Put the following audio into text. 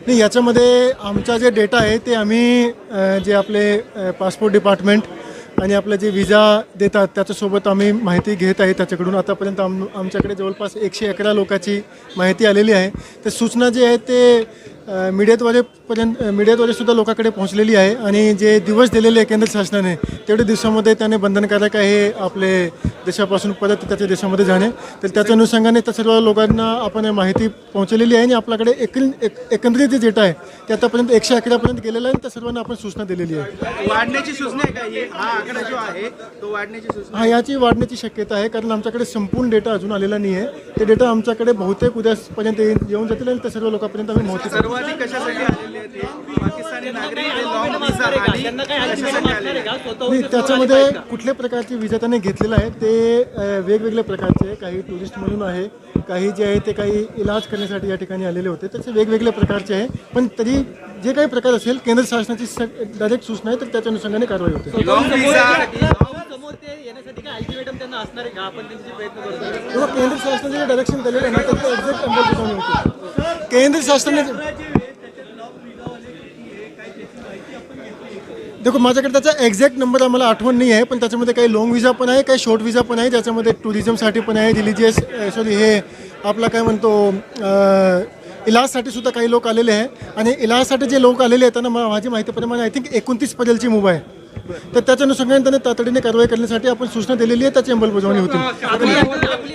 नाही याच्यामध्ये आमचा जे डेटा आहे ते आम्ही जे आपले पासपोर्ट डिपार्टमेंट आणि आपलं जे विजा देतात त्याच्यासोबत आम्ही माहिती घेत आहे त्याच्याकडून. आतापर्यंत आम आमच्याकडे जवळपास एकशे अकरा लोकांची माहिती आलेली आहे. तर सूचना जे आहे ते अ, मीडियाद्वारे पर्यंत अ, मीडियाद्वारे सुद्धा लोकांकडे पोहोचलेली आहे आणि जे दिवस दिलेले आहे केंद्र शासनाने तेवढ्या दिवसामध्ये त्याने बंधनकारक आहे आपले देशापासून परत त्याच्या देशामध्ये जाणे. तर त्याच्या अनुषंगाने त्या सर्व लोकांना आपण माहिती पोहोचलेली आहे आणि आपल्याकडे एक एकंदरीत जे डेटा आहे ते आतापर्यंत एकशे अकरापर्यंत गेलेलं आहे आणि त्या सर्वांना आपण सूचना दिलेली आहे. वाढण्याची सूचना आहे का आकडा जो आहे तो वाढण्याची सूचना हा याची वाढण्याची शक्यता आहे कारण आमच्याकडे संपूर्ण डेटा अजून आलेला नाही आहे. ते डेटा आमच्याकडे बहुतेक उद्यापर्यंत येऊन जातील आणि त्या सर्व लोकांपर्यंत आम्ही माहिती करू. सर्वाधिक कशासाठी आलेले आहेत हे? पाकिस्तानी नागरिक जे लॉंग विजा आली कशासाठी आलेले आहेत? नाही त्याच्यामध्ये कुठल्या प्रकारचे विजा त्याने घेतलेला आहे ते अ, वेगवेगळ्या प्रकारचे आहे. काही टुरिस्ट म्हणून आहे काही जे आहे ते काही इलाज करण्यासाठी या ठिकाणी आलेले होते त्याचे वेगवेगळ्या प्रकारचे आहे पण तरी जे काही प्रकार असेल केंद्र शासनाची डायरेक्ट सूचना आहे तर त्याच्या अनुषंगाने कारवाई होते समोर ते येण्यासाठी काय अल्टिमेटम त्यांना असणार आहे का आपण त्यांचे प्रयत्न करतो तेव्हा केंद्र शासनाने जे डायरेक्शन दिलेलं आहे ना त्याचं एक्झॅक्ट अंमलबजावणी होती? केंद्र शासनाने देखो माझ्याकडे त्याचा एक्झॅक्ट नंबर आम्हाला आठवण नाही आहे पण त्याच्यामध्ये काही लॉंग विजा पण आहे काही शॉर्ट विजा पण आहे ज्याच्यामध्ये टुरिझमसाठी पण आहे रिलिजियस सॉरी हे आपला काय म्हणतो इलाजसाठी सुद्धा काही लोक आलेले आहे. आणि इलाजसाठी जे लोक आलेले आहेत त्यांना माझी माहितीप्रमाणे आय थिंक एकोणतीस पर्यंतची मुभा आहे. तर त्याच्या अनुषंगाने त्यांनी तातडीने कारवाई करण्यासाठी आपण सूचना दिलेली आहे त्याची अंमलबजावणी होती